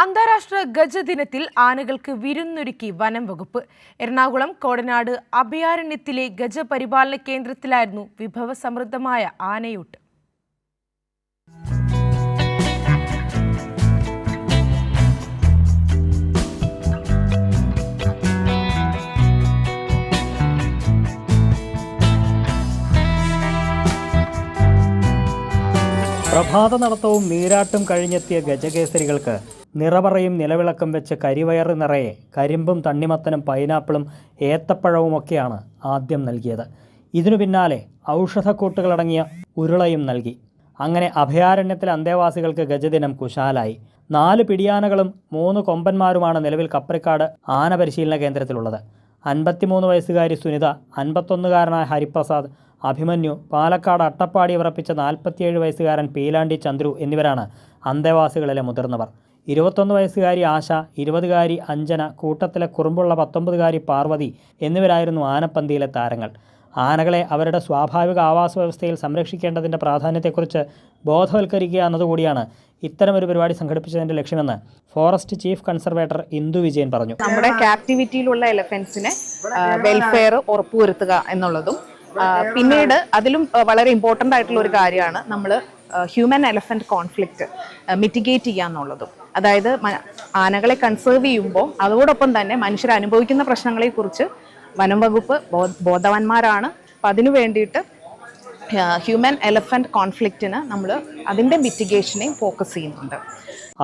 അന്താരാഷ്ട്ര ഗജദിനത്തിൽ ആനകൾക്ക് വിരുന്നൊരുക്കി വനം വകുപ്പ്. എറണാകുളം കോടനാട് അഭയാരണ്യത്തിലെ ഗജപരിപാലന കേന്ദ്രത്തിലായിരുന്നു വിഭവസമൃദ്ധമായ ആനയൂട്ട്. പ്രഭാത നടത്തവും നീരാട്ടും കഴിഞ്ഞെത്തിയ ഗജകേസരികൾക്ക് നിറപറയും നിലവിളക്കും വെച്ച് കരിവയറ് നിറയെ കരിമ്പും തണ്ണിമത്തനും പൈനാപ്പിളും ഏത്തപ്പഴവുമൊക്കെയാണ് ആദ്യം നൽകിയത്. ഇതിനു പിന്നാലെ ഔഷധക്കൂട്ടുകളടങ്ങിയ ഉരുളയും നൽകി. അങ്ങനെ അഭയാരണ്യത്തിലെ അന്തേവാസികൾക്ക് ഗജദിനം കുശാലായി. നാല് പിടിയാനകളും മൂന്ന് കൊമ്പന്മാരുമാണ് നിലവിൽ കപ്രിക്കാട് ആന പരിശീലന കേന്ദ്രത്തിലുള്ളത്. അൻപത്തിമൂന്ന് വയസ്സുകാരി സുനിത അൻപത്തൊന്നുകാരനായ ഹരിപ്രസാദ് അഭിമന്യു പാലക്കാട് അട്ടപ്പാടി ഉറപ്പിച്ച നാൽപ്പത്തിയേഴ് വയസ്സുകാരൻ പീലാണ്ടി ചന്ദ്രു എന്നിവരാണ് അന്തേവാസികളിലെ മുതിർന്നവർ. ഇരുപത്തൊന്ന് വയസ്സുകാരി ആശ ഇരുപതുകാരി അഞ്ജന കൂട്ടത്തിലെ കുറുമ്പുള്ള പത്തൊമ്പതുകാരി പാർവതി എന്നിവരായിരുന്നു ആനപ്പന്തിയിലെ താരങ്ങൾ. ആനകളെ അവരുടെ സ്വാഭാവിക ആവാസ വ്യവസ്ഥയിൽ സംരക്ഷിക്കേണ്ടതിന്റെ പ്രാധാന്യത്തെക്കുറിച്ച് ബോധവൽക്കരിക്കുക എന്നതുകൂടിയാണ് ഇത്തരമൊരു പരിപാടി സംഘടിപ്പിച്ചതിന്റെ ലക്ഷ്യമെന്ന് forest chief conservator Indu Vijayan പറഞ്ഞു. നമ്മുടെ ക്യാപ്റ്റിവിറ്റിയിലുള്ള എലഫൻസിനെ വെൽഫെയർ ഉറപ്പുവരുത്തുക എന്നുള്ളതും പിന്നീട് അതിലും വളരെ ഇമ്പോർട്ടന്റ് ആയിട്ടുള്ള ഒരു കാര്യമാണ് നമ്മൾ ഹ്യൂമൻ എലഫന്റ് കോൺഫ്ലിക്റ്റ് മിറ്റിഗേറ്റ് ചെയ്യുക എന്നുള്ളതും. അതായത് ആനകളെ കൺസേർവ് ചെയ്യുമ്പോൾ അതോടൊപ്പം തന്നെ മനുഷ്യർ അനുഭവിക്കുന്ന പ്രശ്നങ്ങളെക്കുറിച്ച് വനം വകുപ്പ് ബോധവാന്മാരാണ്. അപ്പം അതിനു വേണ്ടിയിട്ട് ഹ്യൂമൻ എലഫന്റ് കോൺഫ്ലിക്റ്റിന് നമ്മൾ അതിന്റെ മിറ്റിഗേഷനെയും ഫോക്കസ് ചെയ്യുന്നുണ്ട്.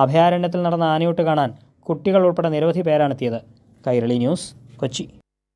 അഭയാരണ്യത്തിൽ നടന്ന ആനയൂട്ട് കാണാൻ കുട്ടികൾ ഉൾപ്പെടെ നിരവധി പേരാണെത്തിയത് കൈരളി ന്യൂസ് കൊച്ചി.